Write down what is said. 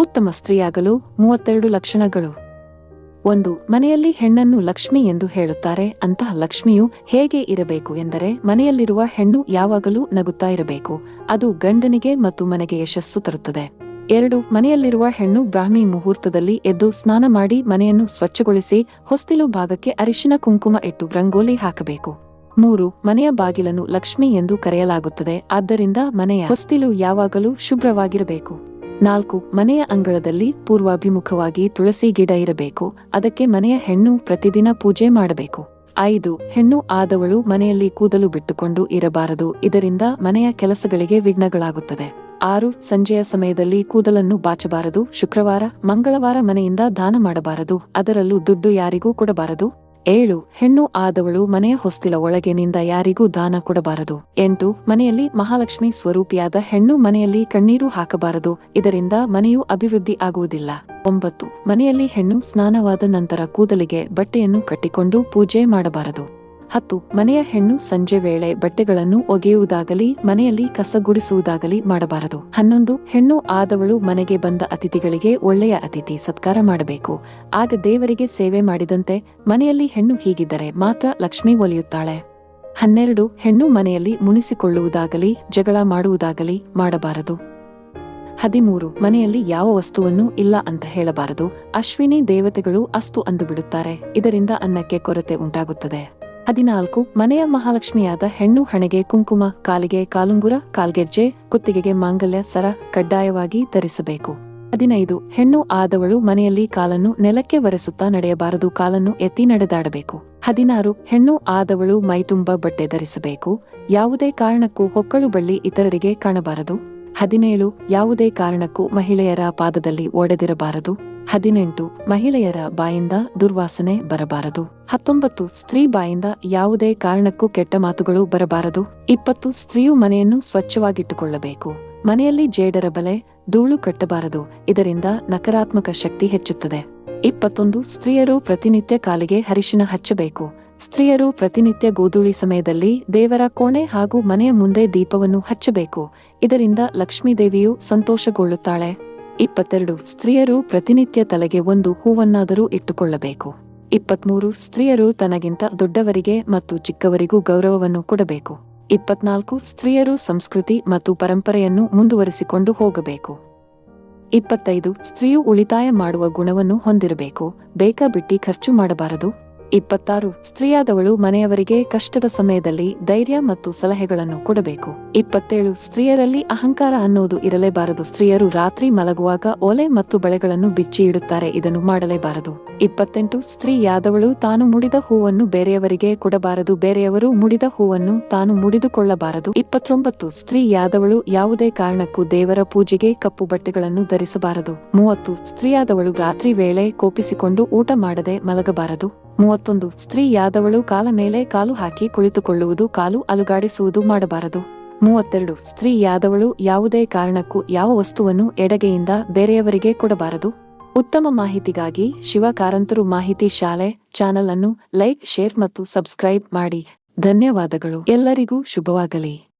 ಉತ್ತಮ ಸ್ತ್ರೀಯಾಗಲು ಮೂವತ್ತೆರಡು ಲಕ್ಷಣಗಳು. ಒಂದು, ಮನೆಯಲ್ಲಿ ಹೆಣ್ಣನ್ನು ಲಕ್ಷ್ಮಿ ಎಂದು ಹೇಳುತ್ತಾರೆ. ಅಂತಹ ಲಕ್ಷ್ಮಿಯು ಹೇಗೆ ಇರಬೇಕು ಎಂದರೆ ಮನೆಯಲ್ಲಿರುವ ಹೆಣ್ಣು ಯಾವಾಗಲೂ ನಗುತ್ತಾ ಇರಬೇಕು. ಅದು ಗಂಡನಿಗೆ ಮತ್ತು ಮನೆಗೆ ಯಶಸ್ಸು ತರುತ್ತದೆ. ಎರಡು, ಮನೆಯಲ್ಲಿರುವ ಹೆಣ್ಣು ಬ್ರಾಹ್ಮಿ ಮುಹೂರ್ತದಲ್ಲಿ ಎದ್ದು ಸ್ನಾನ ಮಾಡಿ ಮನೆಯನ್ನು ಸ್ವಚ್ಛಗೊಳಿಸಿ ಹೊಸ್ತಿಲು ಭಾಗಕ್ಕೆ ಅರಿಶಿನ ಕುಂಕುಮ ಇಟ್ಟು ರಂಗೋಲಿ ಹಾಕಬೇಕು. ಮೂರು, ಮನೆಯ ಬಾಗಿಲನ್ನು ಲಕ್ಷ್ಮಿ ಎಂದು ಕರೆಯಲಾಗುತ್ತದೆ. ಆದ್ದರಿಂದ ಮನೆಯ ಹೊಸ್ತಿಲು ಯಾವಾಗಲೂ ಶುಭ್ರವಾಗಿರಬೇಕು. ನಾಲ್ಕು, ಮನೆಯ ಅಂಗಳದಲ್ಲಿ ಪೂರ್ವಾಭಿಮುಖವಾಗಿ ತುಳಸಿ ಗಿಡ ಇರಬೇಕು, ಅದಕ್ಕೆ ಮನೆಯ ಹೆಣ್ಣು ಪ್ರತಿದಿನ ಪೂಜೆ ಮಾಡಬೇಕು. ಐದು, ಹೆಣ್ಣು ಆದವಳು ಮನೆಯಲ್ಲಿ ಕೂದಲು ಬಿಟ್ಟುಕೊಂಡು ಇರಬಾರದು, ಇದರಿಂದ ಮನೆಯ ಕೆಲಸಗಳಿಗೆ ವಿಘ್ನಗಳಾಗುತ್ತದೆ. ಆರು, ಸಂಜೆಯ ಸಮಯದಲ್ಲಿ ಕೂದಲನ್ನು ಬಾಚಬಾರದು, ಶುಕ್ರವಾರ, ಮಂಗಳವಾರ ಮನೆಯಿಂದ ದಾನ ಮಾಡಬಾರದು, ಅದರಲ್ಲೂ ದುಡ್ಡು ಯಾರಿಗೂ ಕೊಡಬಾರದು. ಏಳು, ಹೆಣ್ಣು ಆದವಳು ಮನೆಯ ಹೊಸ್ತಿಲ ಒಳಗಿನಿಂದ ಯಾರಿಗೂ ದಾನ ಕೊಡಬಾರದು. ಎಂಟು, ಮನೆಯಲ್ಲಿ ಮಹಾಲಕ್ಷ್ಮಿ ಸ್ವರೂಪಿಯಾದ ಹೆಣ್ಣು ಮನೆಯಲ್ಲಿ ಕಣ್ಣೀರು ಹಾಕಬಾರದು, ಇದರಿಂದ ಮನೆಯು ಅಭಿವೃದ್ಧಿ ಆಗುವುದಿಲ್ಲ. ಒಂಬತ್ತು, ಮನೆಯಲ್ಲಿ ಹೆಣ್ಣು ಸ್ನಾನವಾದ ನಂತರ ಕೂದಲಿಗೆ ಬಟ್ಟೆಯನ್ನು ಕಟ್ಟಿಕೊಂಡು ಪೂಜೆ ಮಾಡಬಾರದು. ಹತ್ತು, ಮನೆಯ ಹೆಣ್ಣು ಸಂಜೆ ವೇಳೆ ಬಟ್ಟೆಗಳನ್ನು ಒಗೆಯುವುದಾಗಲಿ, ಮನೆಯಲ್ಲಿ ಕಸ ಗುಡಿಸುವುದಾಗಲಿ ಮಾಡಬಾರದು. ಹನ್ನೊಂದು, ಹೆಣ್ಣು ಆದವಳು ಮನೆಗೆ ಬಂದ ಅತಿಥಿಗಳಿಗೆ ಒಳ್ಳೆಯ ಅತಿಥಿ ಸತ್ಕಾರ ಮಾಡಬೇಕು. ಆಗ ದೇವರಿಗೆ ಸೇವೆ ಮಾಡಿದಂತೆ ಮನೆಯಲ್ಲಿ ಹೆಣ್ಣು ಹೀಗಿದ್ದರೆ ಮಾತ್ರ ಲಕ್ಷ್ಮಿ ಒಲಿಯುತ್ತಾಳೆ. ಹನ್ನೆರಡು, ಹೆಣ್ಣು ಮನೆಯಲ್ಲಿ ಮುನಿಸಿಕೊಳ್ಳುವುದಾಗಲಿ, ಜಗಳ ಮಾಡುವುದಾಗಲಿ ಮಾಡಬಾರದು. ಹದಿಮೂರು, ಮನೆಯಲ್ಲಿ ಯಾವ ವಸ್ತುವನ್ನು ಇಲ್ಲ ಅಂತ ಹೇಳಬಾರದು. ಅಶ್ವಿನಿ ದೇವತೆಗಳು ಅಸ್ತು ಅಂದು ಬಿಡುತ್ತಾರೆ ಇದರಿಂದ ಅನ್ನಕ್ಕೆ ಕೊರತೆ ಉಂಟಾಗುತ್ತದೆ. ಹದಿನಾಲ್ಕು, ಮನೆಯ ಮಹಾಲಕ್ಷ್ಮಿಯಾದ ಹೆಣ್ಣು ಹಣೆಗೆ ಕುಂಕುಮ, ಕಾಲಿಗೆ ಕಾಲುಂಗುರ ಕಾಲ್ಗೆಜ್ಜೆ ಕುತ್ತಿಗೆಗೆ ಮಾಂಗಲ್ಯ, ಸರ, ಕಡ್ಡಾಯವಾಗಿ ಧರಿಸಬೇಕು. ಹದಿನೈದು, ಹೆಣ್ಣು ಆದವಳು ಮನೆಯಲ್ಲಿ ಕಾಲನ್ನು ನೆಲಕ್ಕೆ ಒರೆಸುತ್ತಾ ನಡೆಯಬಾರದು, ಕಾಲನ್ನು ಎತ್ತಿ ನಡೆದಾಡಬೇಕು. ಹದಿನಾರು, ಹೆಣ್ಣು ಆದವಳು ಮೈತುಂಬ ಬಟ್ಟೆ ಧರಿಸಬೇಕು, ಯಾವುದೇ ಕಾರಣಕ್ಕೂ ಹೊಕ್ಕಳು ಬಳ್ಳಿ ಇತರರಿಗೆ ಕಾಣಬಾರದು. ಹದಿನೇಳು, ಯಾವುದೇ ಕಾರಣಕ್ಕೂ ಮಹಿಳೆಯರ ಪಾದದಲ್ಲಿ ಒಡೆದಿರಬಾರದು ಹದಿನೆಂಟು, ಮಹಿಳೆಯರ ಬಾಯಿಂದ ದುರ್ವಾಸನೆ ಬರಬಾರದು. ಹತ್ತೊಂಬತ್ತು, ಸ್ತ್ರೀ ಬಾಯಿಂದ ಯಾವುದೇ ಕಾರಣಕ್ಕೂ ಕೆಟ್ಟ ಮಾತುಗಳು ಬರಬಾರದು. ಇಪ್ಪತ್ತು, ಸ್ತ್ರೀಯು ಮನೆಯನ್ನು ಸ್ವಚ್ಛವಾಗಿಟ್ಟುಕೊಳ್ಳಬೇಕು. ಮನೆಯಲ್ಲಿ ಜೇಡರ ಬಲೆ, ಧೂಳು ಕಟ್ಟಬಾರದು. ಇದರಿಂದ ನಕಾರಾತ್ಮಕ ಶಕ್ತಿ ಹೆಚ್ಚುತ್ತದೆ. ಇಪ್ಪತ್ತೊಂದು, ಸ್ತ್ರೀಯರು ಪ್ರತಿನಿತ್ಯ ಕಾಲಿಗೆ ಹರಿಶಿನ ಹಚ್ಚಬೇಕು. ಸ್ತ್ರೀಯರು ಪ್ರತಿನಿತ್ಯ ಗೋಧೂಳಿ ಸಮಯದಲ್ಲಿ ದೇವರ ಕೋಣೆ ಹಾಗೂ ಮನೆಯ ಮುಂದೆ ದೀಪವನ್ನು ಹಚ್ಚಬೇಕು. ಇದರಿಂದ ಲಕ್ಷ್ಮೀದೇವಿಯು ಸಂತೋಷಗೊಳ್ಳುತ್ತಾಳೆ. ಇಪ್ಪತ್ತೆರಡು, ಸ್ತ್ರೀಯರು ಪ್ರತಿನಿತ್ಯ ತಲೆಗೆ ಒಂದು ಹೂವನ್ನಾದರೂ ಇಟ್ಟುಕೊಳ್ಳಬೇಕು. ಇಪ್ಪತ್ಮೂರು, ಸ್ತ್ರೀಯರು ತನಗಿಂತ ದೊಡ್ಡವರಿಗೆ ಮತ್ತು ಚಿಕ್ಕವರಿಗೂ ಗೌರವವನ್ನು ಕೊಡಬೇಕು. ಇಪ್ಪತ್ನಾಲ್ಕು, ಸ್ತ್ರೀಯರು ಸಂಸ್ಕೃತಿ ಮತ್ತು ಪರಂಪರೆಯನ್ನು ಮುಂದುವರಿಸಿಕೊಂಡು ಹೋಗಬೇಕು. ಇಪ್ಪತ್ತೈದು, ಸ್ತ್ರೀಯು ಉಳಿತಾಯ ಮಾಡುವ ಗುಣವನ್ನು ಹೊಂದಿರಬೇಕು. ಬೇಕಾಬಿಟ್ಟಿ ಖರ್ಚು ಮಾಡಬಾರದು. ಇಪ್ಪತ್ತಾರು. ಸ್ತ್ರೀಯಾದವಳು ಮನೆಯವರಿಗೆ ಕಷ್ಟದ ಸಮಯದಲ್ಲಿ ಧೈರ್ಯ ಮತ್ತು ಸಲಹೆಗಳನ್ನು ಕೊಡಬೇಕು. ಇಪ್ಪತ್ತೇಳು. ಸ್ತ್ರೀಯರಲ್ಲಿ ಅಹಂಕಾರ ಅನ್ನೋದು ಇರಲೇಬಾರದು. ಸ್ತ್ರೀಯರು ರಾತ್ರಿ ಮಲಗುವಾಗ ಒಲೆ ಮತ್ತು ಬಳೆಗಳನ್ನು ಬಿಚ್ಚಿ ಇಡುತ್ತಾರೆ. ಇದನ್ನು ಮಾಡಲೇಬಾರದು. ಇಪ್ಪತ್ತೆಂಟು. ಸ್ತ್ರೀಯಾದವಳು ತಾನು ಮುಡಿದ ಹೂವನ್ನು ಬೇರೆಯವರಿಗೆ ಕೊಡಬಾರದು. ಬೇರೆಯವರು ಮುಡಿದ ಹೂವನ್ನು ತಾನು ಮುಡಿದುಕೊಳ್ಳಬಾರದು. ಇಪ್ಪತ್ತೊಂಬತ್ತು. ಸ್ತ್ರೀಯಾದವಳು ಯಾವುದೇ ಕಾರಣಕ್ಕೂ ದೇವರ ಪೂಜೆಗೆ ಕಪ್ಪು ಬಟ್ಟೆಗಳನ್ನು ಧರಿಸಬಾರದು. ಮೂವತ್ತು. ಸ್ತ್ರೀಯಾದವಳು ರಾತ್ರಿ ವೇಳೆ ಕೋಪಿಸಿಕೊಂಡು ಊಟ ಮಾಡದೆ ಮಲಗಬಾರದು. ಮೂವತ್ತೊಂದು. ಸ್ತ್ರೀಯಾದವಳು ಕಾಲ ಮೇಲೆ ಕಾಲು ಹಾಕಿ ಕುಳಿತುಕೊಳ್ಳುವುದು, ಕಾಲು ಅಲುಗಾಡಿಸುವುದು ಮಾಡಬಾರದು. ಮೂವತ್ತೆರಡು. ಸ್ತ್ರೀಯಾದವಳು ಯಾವುದೇ ಕಾರಣಕ್ಕೂ ಯಾವ ವಸ್ತುವನ್ನು ಎಡಗೆಯಿಂದ ಬೇರೆಯವರಿಗೆ ಕೊಡಬಾರದು. ಉತ್ತಮ ಮಾಹಿತಿಗಾಗಿ ಶಿವ ಕಾರಂತರು ಮಾಹಿತಿ ಶಾಲೆ ಚಾನೆಲ್ ಅನ್ನು ಲೈಕ್, ಶೇರ್ ಮತ್ತು ಸಬ್ಸ್ಕ್ರೈಬ್ ಮಾಡಿ. ಧನ್ಯವಾದಗಳು. ಎಲ್ಲರಿಗೂ ಶುಭವಾಗಲಿ.